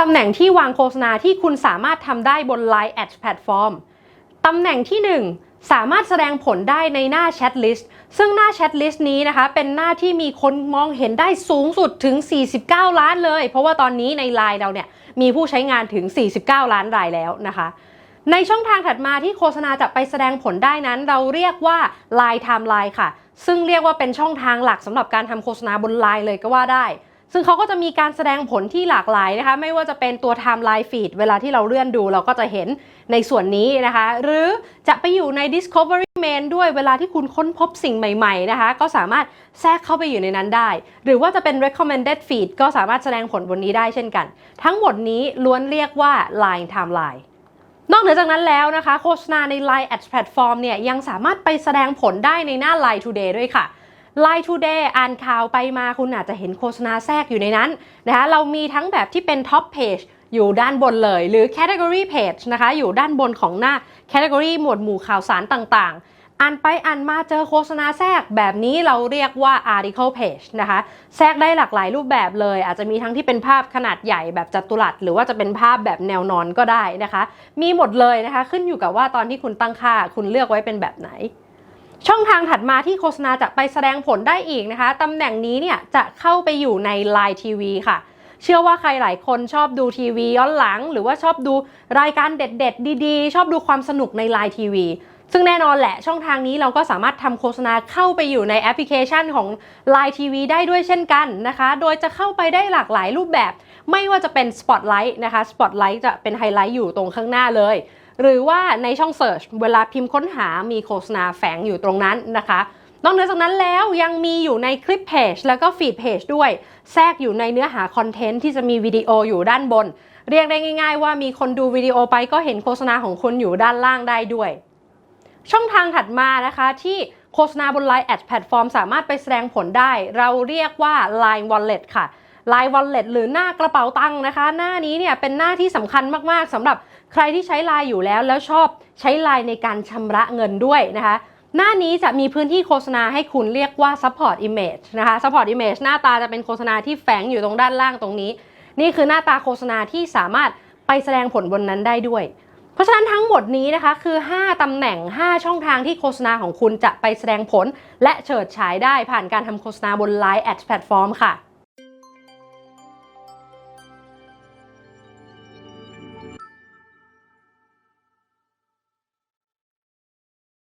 ตำแหน่งที่วางโฆษณาที่คุณสามารถทำได้บน Line Ads Platform ตำแหน่งที่ 1 สามารถแสดงผลได้ในหน้าแชทลิสต์ซึ่งหน้าแชทลิสต์นี้นะคะ เป็นหน้าที่มีคนมองเห็นได้สูงสุดถึง 49 ล้านเลย เพราะว่าตอนนี้ใน Line เราเนี่ยมีผู้ใช้งานถึง 49 ล้านรายแล้วนะคะ ในช่องทางถัดมาที่โฆษณาจะไปแสดงผลได้นั้น เราเรียกว่า Line Timeline ค่ะ ซึ่งเรียกว่าเป็นช่องทางหลักสำหรับการทำโฆษณาบน Line เลยก็ว่าได้ ซึ่งเขาก็จะมีการแสดงผลที่หลากหลายนะคะ ไม่ว่าจะเป็นตัว Timeline Feed เวลาที่เราเลื่อนดูเราก็จะเห็นในส่วนนี้นะคะ หรือจะไปอยู่ใน Discovery Main ด้วยเวลาที่คุณค้นพบสิ่งใหม่ๆนะคะ ก็สามารถแทรกเข้าไปอยู่ในนั้นได้ หรือว่าจะเป็น Recommended Feed ก็สามารถแสดงผลบนนี้ได้เช่นกัน ทั้งหมดนี้ล้วนเรียกว่า Line Timeline นอกเหนือจากนั้นแล้วนะคะ โฆษณาใน Line Ads Platform เนี่ยยังสามารถไปแสดงผลได้ในหน้า Line Today ด้วยค่ะ Line Today อ่านข่าวไปมาคุณอาจจะเห็นโฆษณาแทรกอยู่ในนั้นนะคะเรามีทั้งแบบที่เป็น Top Page อยู่ด้านบนเลย หรือ Category Page นะคะอยู่ด้านบนของหน้า Category หมวดหมู่ข่าวสารต่างๆ อ่านไปอ่านมาเจอโฆษณาแทรกแบบนี้เราเรียกว่า article page นะคะแทรกได้หลากหลายรูปแบบเลย อาจจะมีทั้งที่เป็นภาพขนาดใหญ่แบบจัตุรัส หรือว่าจะเป็นภาพแบบแนวนอนก็ได้นะคะ มีหมดเลยนะคะขึ้นอยู่กับว่าตอนที่คุณตั้งค่าคุณเลือกไว้เป็นแบบไหน ช่องทางถัดมาที่โฆษณาจะไปแสดงผลได้อีกนะคะตำแหน่งนี้เนี่ยจะเข้าไปอยู่ใน Line TV ค่ะ เชื่อว่าใครหลายคนชอบดูทีวีย้อนหลัง หรือว่าชอบดูรายการเด็ด ๆ ดีๆ ชอบดูความสนุกใน Line TV ซึ่งแน่นอนแหละช่องทางนี้เราก็สามารถทำโฆษณาเข้าไปอยู่ในแอปพลิเคชันของ Line TV ได้ด้วยเช่นกันนะคะ โดยจะเข้าไปได้หลากหลายรูปแบบ ไม่ว่าจะเป็น Spotlight นะคะ Spotlight จะเป็นไฮไลท์อยู่ตรงข้างหน้าเลย หรือว่าในช่อง Search เวลาพิมพ์ค้นหามีโฆษณาแฝงอยู่ตรงนั้นนะคะนอกเหนือจากนั้นแล้วยังมีอยู่ในคลิปเพจแล้วก็ฟีดเพจด้วย แทรกอยู่ในเนื้อหาคอนเทนต์ที่จะมีวิดีโออยู่ด้านบน เรียกได้ง่าย ๆ ว่ามีคนดูวิดีโอไปก็เห็นโฆษณาของคุณอยู่ด้านล่างได้ด้วย ช่องทางถัดมานะคะที่โฆษณาบน Line Ad Platform สามารถไปแสดงผลได้ เราเรียกว่า Line Wallet ค่ะ Line Wallet หรือหน้ากระเป๋าตังค์นะคะ หน้านี้เนี่ยเป็นหน้าที่สำคัญมากๆสำหรับใครที่ใช้ Line อยู่แล้ว แล้วชอบใช้ Line ในการชำระเงินด้วยนะคะ หน้านี้จะมีพื้นที่โฆษณาให้คุณเรียกว่า Support Image นะคะ Support Image หน้าตาจะเป็นโฆษณาที่แฝงอยู่ตรงด้านล่างตรงนี้ นี่คือหน้าตาโฆษณาที่สามารถไปแสดงผลบนนั้นได้ด้วย เพราะฉะนั้นทั้งหมดนี้นะคะคือ 5 ตำแหน่ง 5 ช่องทางที่โฆษณาของคุณจะไปแสดงผล และเฉิดฉายได้ผ่านการทำโฆษณาบน Line Ads Platform ค่ะ